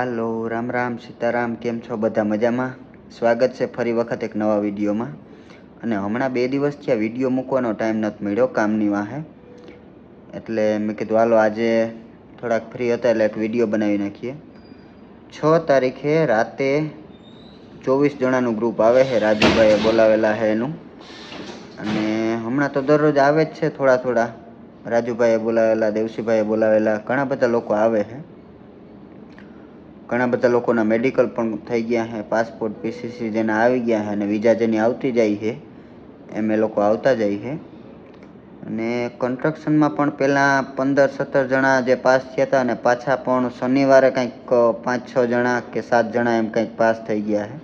હાલો, રામ રામ, સીતારામ, કેમ છો બધા મજામાં? સ્વાગત છે ફરી વખત એક નવા વિડીયોમાં. અને હમણાં બે દિવસથી આ વીડિયો મૂકવાનો ટાઈમ નથી મળ્યો, કામની વાહે. એટલે મેં કીધું, હાલો, આજે થોડાક ફ્રી હતા એટલે એક વીડિયો બનાવી નાખીએ. છ તારીખે રાતે ચોવીસ જણાનું ગ્રુપ આવે છે, રાજુભાઈએ બોલાવેલા છે એનું. અને હમણાં તો દરરોજ આવે જ છે થોડા થોડા. રાજુભાઈએ બોલાવેલા, દેવસીભાઈએ બોલાવેલા, ઘણા બધા લોકો આવે છે. ઘણા બધા લોકોના મેડિકલ પણ થઈ ગયા છે પાસપોર્ટ પીસીસી જેના આવી ગયા છે અને વિઝા જેની આવતી જાય છે એમ એ લોકો આવતા જાય છે અને કન્સ્ટ્રક્શનમાં પણ પહેલાં પંદર સત્તર જણા જે પાસ થયા હતા અને પાછા પણ શનિવારે કંઈક પાંચ છ જણા કે સાત જણા એમ કંઈક પાસ થઈ ગયા છે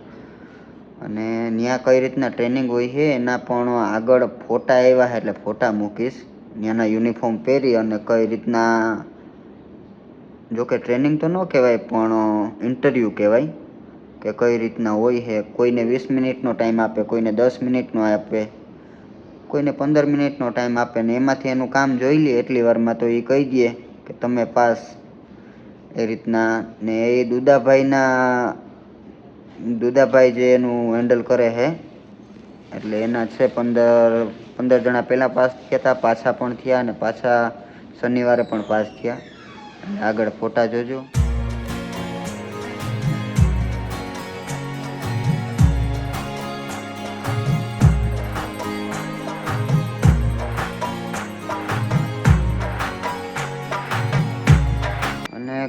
અને ત્યાં કઈ રીતના ટ્રેનિંગ હોય છે એના પણ આગળ ફોટા આવ્યા છે એટલે ફોટા મૂકીશ. ત્યાંના યુનિફોર્મ પહેરી અને કઈ રીતના જોકે ટ્રેનિંગ તો ન કહેવાય, પણ ઇન્ટરવ્યૂ કહેવાય કે કઈ રીતના હોય છે, કોઈને વીસ મિનિટનો ટાઈમ આપે, કોઈને દસ મિનિટનો આપે, કોઈને પંદર મિનિટનો ટાઈમ આપે ને એમાંથી એનું કામ જોઈ લે એટલી વારમાં તો એ કહી દે કે તમે પાસ. એ રીતના ને એ દુદાભાઈના, દુદાભાઈ જે એનું હેન્ડલ કરે છે, એટલે એના છે પંદર પંદર જણા પહેલાં પાસ થયા હતા, પાછા પણ થયા અને પાછા શનિવારે પણ પાસ થયા. અને આગળ ફોટા જોજો.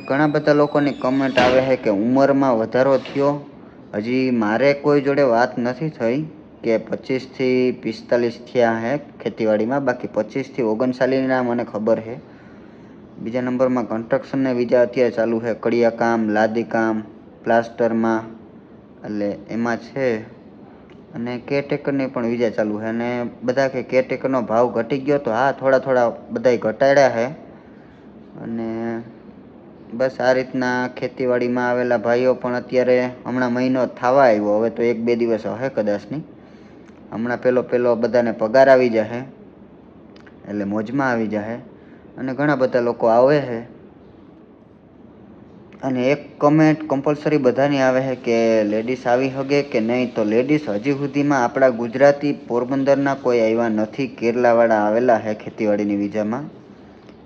ઘણા બધા લોકોની કમેન્ટ આવે છે કે ઉંમરમાં વધારો થયો. હજી મારે કોઈ જોડે વાત નથી થઈ કે પચીસથી પિસ્તાલીસ થયા છે ખેતીવાડીમાં. બાકી પચીસથી ઓગણચાલીસના મને ખબર છે. બીજા નંબરમાં કન્સ્ટ્રક્શનને બીજા અત્યારે ચાલુ છે. કડિયા કામ લાદી કામ પ્લાસ્ટરમાં. એટલે એમાં છે. અને કેરટેકરની પણ વિજા ચાલુ છે. અને બધા કે કેરટેકરનો ભાવ ઘટી ગયો તો હા, થોડા થોડા બધાય ઘટાડ્યા છે. અને બસ આ રીતના ખેતીવાડીમાં આવેલા ભાઈઓ પણ અત્યારે હમણાં મહિનો થવા આવ્યો. હવે તો એક બે દિવસ હશે કદાચ નહીં હમણાં પેલો પેલો બધાને પગાર આવી જશે. એટલે મોજમાં આવી જશે. અને ઘણા બધા લોકો આવે છે. અને એક કમેન્ટ કમ્પલસરી બધાની આવે છે કે લેડીઝ આવી શકે કે નહીં, તો લેડીઝ હજી સુધીમાં આપણા ગુજરાતી પોરબંદરના કોઈ આવ્યા નથી. કેરલાવાળા આવેલા છે ખેતીવાડીની વિઝામાં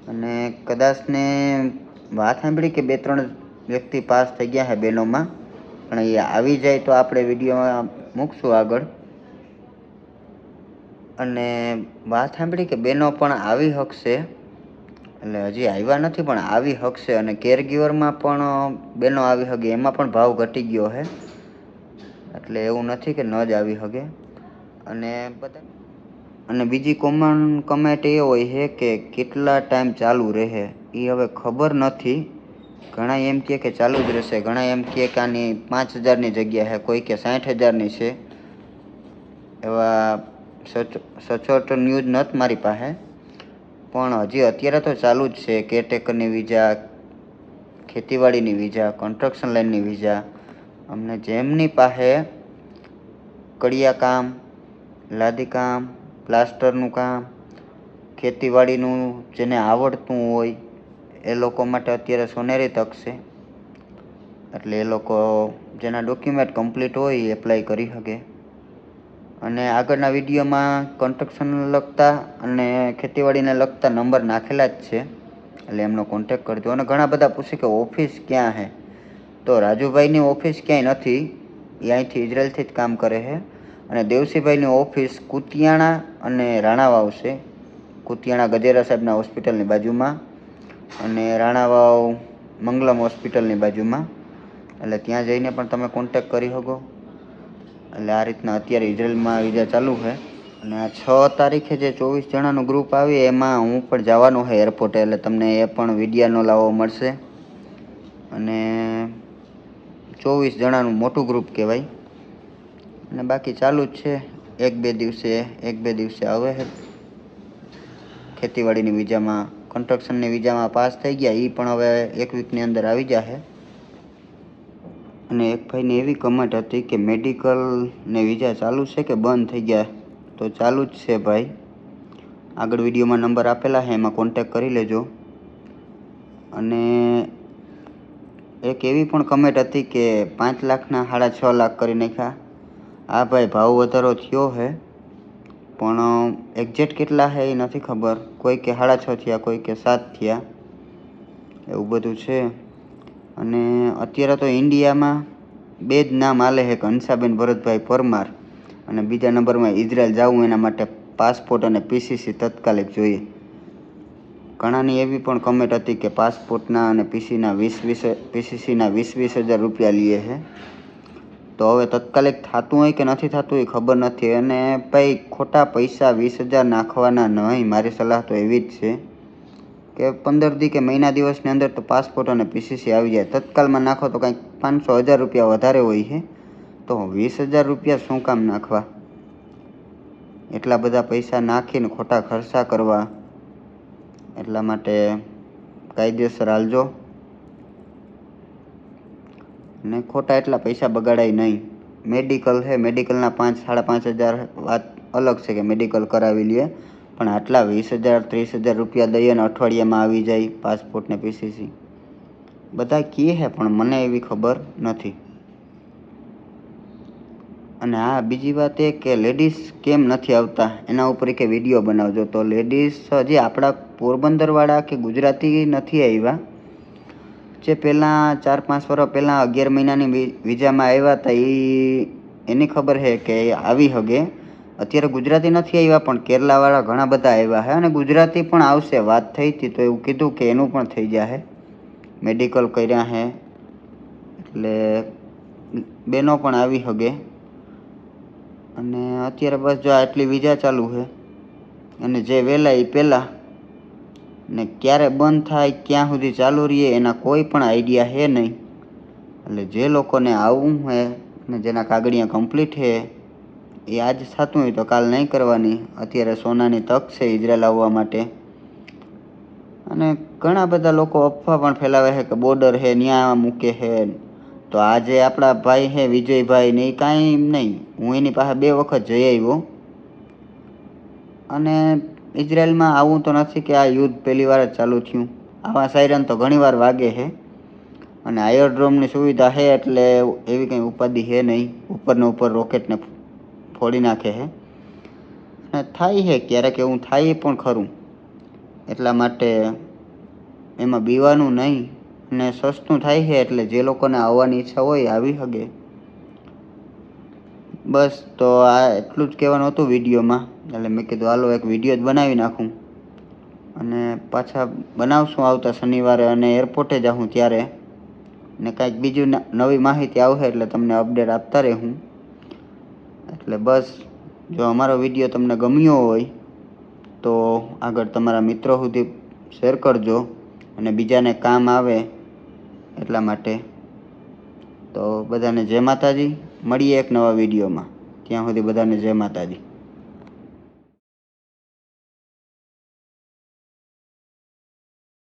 અને કદાચને વાત સાંભળી કે બે ત્રણ વ્યક્તિ પાસ થઈ ગયા છે બહેનોમાં પણ એ આવી જાય તો આપણે વિડીયોમાં મૂકશું આગળ. અને વાત સાંભળી કે બહેનો પણ આવી શકશે એટલે હજી આવ્યા નથી, પણ આવી શકશે અને કેરગીવરમાં પણ બેનો આવી હગે એમાં પણ ભાવ ઘટી ગયો છે એટલે એવું નથી કે ન જ આવી શકે અને બધા અને બીજી કોમન કમેન્ટ એ હોય છે કે કેટલા ટાઈમ ચાલુ રહે. એ હવે ખબર નથી. ઘણા એમ કહે કે ચાલુ જ રહેશે. ઘણા એમ કહે કે આની પાંચ હજારની જગ્યા છે કોઈ કે સાઠ હજારની છે. એવા સચ સચોટ ન્યૂઝ નથી મારી પાસે. પણ હજી અત્યારે તો ચાલુ જ છે. કેરટેકરની વિઝા ખેતીવાડીની વિઝા કન્સ્ટ્રક્શન લાઇનની વિઝા અમને જેમની પાસે કડિયા કામ, લાદી કામ પ્લાસ્ટરનું કામ, ખેતીવાડીનું જેને આવડતું હોય, એ લોકો માટે અત્યારે સોનેરી તક છે. એટલે એ લોકો જેના ડોક્યુમેન્ટ કમ્પ્લીટ હોય એ એપ્લાય કરી શકે. અને આગળના વિડીયોમાં કન્સ્ટ્રક્શન લગતા અને ખેતીવાડીને લગતા નંબર નાખેલા જ છે. એટલે એમનો કોન્ટેક કરજો. અને ઘણા બધા પૂછે કે ઓફિસ ક્યાં છે તો રાજુભાઈની ઓફિસ ક્યાંય નથી. એ અહીંથી ઇઝરાયલથી જ કામ કરે છે અને દેવસીભાઈની ઓફિસ કુતિયાણા અને રાણાવાવ છે. કુતિયાણા ગજેરા સાહેબના હોસ્પિટલની બાજુમાં અને રાણાવાવ મંગલમ હોસ્પિટલની બાજુમાં. એટલે ત્યાં જઈને પણ તમે કોન્ટેક કરી શકો. એટલે આ રીતના અત્યારે ઇઝરાયલમાં વિઝા ચાલુ છે. અને આ છ તારીખે જે ચોવીસ જણાનું ગ્રુપ આવી, એમાં હું પણ જવાનું છે એરપોર્ટે, એટલે તમને એ પણ વિડીયાનો લાવો મળશે. અને ચોવીસ જણાનું મોટું ગ્રુપ કહેવાય. અને બાકી ચાલુ જ છે. એક બે દિવસે, એક બે દિવસે આવે છે. ખેતીવાડીની વિઝામાં કન્સ્ટ્રક્શનની વિઝામાં પાસ થઈ ગયા. એ પણ હવે એક વીકની અંદર આવી જશે અને એક ભાઈની એવી કમેન્ટ હતી કે મેડિકલ ને વિઝા ચાલુ છે કે બંધ થઈ ગયા? તો ચાલુ જ છે ભાઈ. આગળ વિડીયોમાં નંબર આપેલા છે એમાં કોન્ટેક કરી લેજો. અને એક એવી પણ કમેન્ટ હતી કે પાંચ લાખના સાડા છ લાખ કરી નાખ્યા. આ ભાઈ ભાવ વધારો થયો છે પણ એક્ઝેક્ટ કેટલા છે એ નથી ખબર. કોઈ કે સાડા છ થયા, કોઈ કે સાત થયા. એવું બધું છે. અને અત્યારે તો ઇન્ડિયામાં બે જ નામ આલે છે, કે હંસાબેન ભરતભાઈ પરમાર અને બીજા નંબરમાં ઇઝરાયલ જવું, એના માટે પાસપોર્ટ અને પીસીસી તત્કાલિક જોઈએ. ઘણાની એવી પણ કમેન્ટ હતી કે પાસપોર્ટના અને પીસીના વીસ વીસ પીસીસીના વીસ વીસ હજાર રૂપિયા લઈએ છે. તો હવે તત્કાલિક થતું હોય કે નથી થતું એ ખબર નથી. અને ભાઈ, ખોટા પૈસા વીસ હજાર નાખવાના નહીં, મારી સલાહ તો એવી જ છે. કે પંદર દી કે મહિના દિવસની અંદર તો પાસપોર્ટ અને પીસીસી આવી જાય. તત્કાલમાં નાખો તો કંઈક પાંચસો હજાર રૂપિયા વધારે હોય છે. તો વીસ હજાર રૂપિયા શું કામ નાખવા? એટલા બધા પૈસા નાખીને ખોટા ખર્ચા કરવા. એટલા માટે કાયદેસર હાલજો. ને ખોટા એટલા પૈસા બગાડાય નહીં. મેડિકલ છે મેડિકલના પાંચ, સાડા પાંચ હજાર વાત અલગ છે કે મેડિકલ કરાવી લઈએ પણ આટલા વીસ હજાર, ત્રીસ હજાર રૂપિયા દઈએ ને અઠવાડિયામાં આવી જાય પાસપોર્ટને પીસીસી. બધા કહે છે, પણ મને એવી ખબર નથી. અને હા બીજી વાત એ કે લેડીઝ કેમ નથી આવતા? એના ઉપર કે વીડિયો બનાવજો. તો લેડીઝ હજી આપણા પોરબંદરવાળા કે ગુજરાતી નથી આવ્યા? જે પહેલાં ચાર પાંચ વર્ષ પહેલાં અગિયાર મહિનાની વિઝામાં આવ્યા હતા એ એની ખબર છે કે આવી હગે. અત્યારે ગુજરાતી નથી આવ્યા, પણ કેરલાવાળા ઘણા બધા આવ્યા છે અને ગુજરાતી પણ આવશે. વાત થઈ હતી તો એવું કીધું કે એનું પણ થઈ જશે મેડિકલ કર્યા છે એટલે બેનો પણ આવી હગે. અને અત્યારે બસ જો આટલી વિઝા ચાલુ છે અને જે વહેલા એ પહેલાં ને ક્યારે બંધ થાય, ક્યાં સુધી ચાલુ રહીએ, એના કોઈ પણ આઈડિયા છે નહીં. એટલે જે લોકોને આવવું છે અને જેના કાગળિયા કમ્પ્લીટ છે એ આજ થતું હોય તો કાલ નહીં કરવાની. અત્યારે સોનાની તક છે ઇઝરાયલ આવવા માટે. અને ઘણા બધા લોકો અફવા પણ ફેલાવે છે કે બોર્ડર છે ત્યાં મૂકે છે. તો આજે આપણા ભાઈ હે વિજયભાઈ ને એ કાંઈ નહીં. હું એની પાસે બે વખત જઈ આવ્યો. અને ઇઝરાયલમાં આવું તો નથી કે આ યુદ્ધ પહેલી વાર જ ચાલુ થયું. આવા સાયરન તો ઘણીવાર વાગે છે. અને આયરડ્રોમની સુવિધા છે એટલે એવી કંઈ ઉપાધિ છે નહીં. ઉપરને ઉપર રોકેટને ફોડી નાખે અને થાય છે ક્યારેક એવું થાય પણ ખરું. એટલા માટે એમાં બીવાનું નહીં અને સસ્તું થાય છે એટલે જે લોકોને આવવાની ઈચ્છા હોય આવી શકે બસ તો આ એટલું જ કહેવાનું હતું વિડીયોમાં. એટલે મેં કીધું હાલો એક વીડિયો જ બનાવી નાખું. અને પાછા બનાવશું આવતા શનિવારે અને એરપોર્ટે જાઉં ત્યારે. ને કાંઈક બીજું નવી માહિતી આવશે એટલે તમને અપડેટ આપતા રહેવું એટલે બસ, જો અમારો વીડિયો તમને ગમ્યો હોય, તો આગળ તમારા મિત્રો સુધી શેર કરજો અને બીજાને કામ આવે એટલા માટે. તો બધાને જય માતાજી. મળીએ એક નવા વિડીયોમાં. ત્યાં સુધી બધાને જય માતાજી.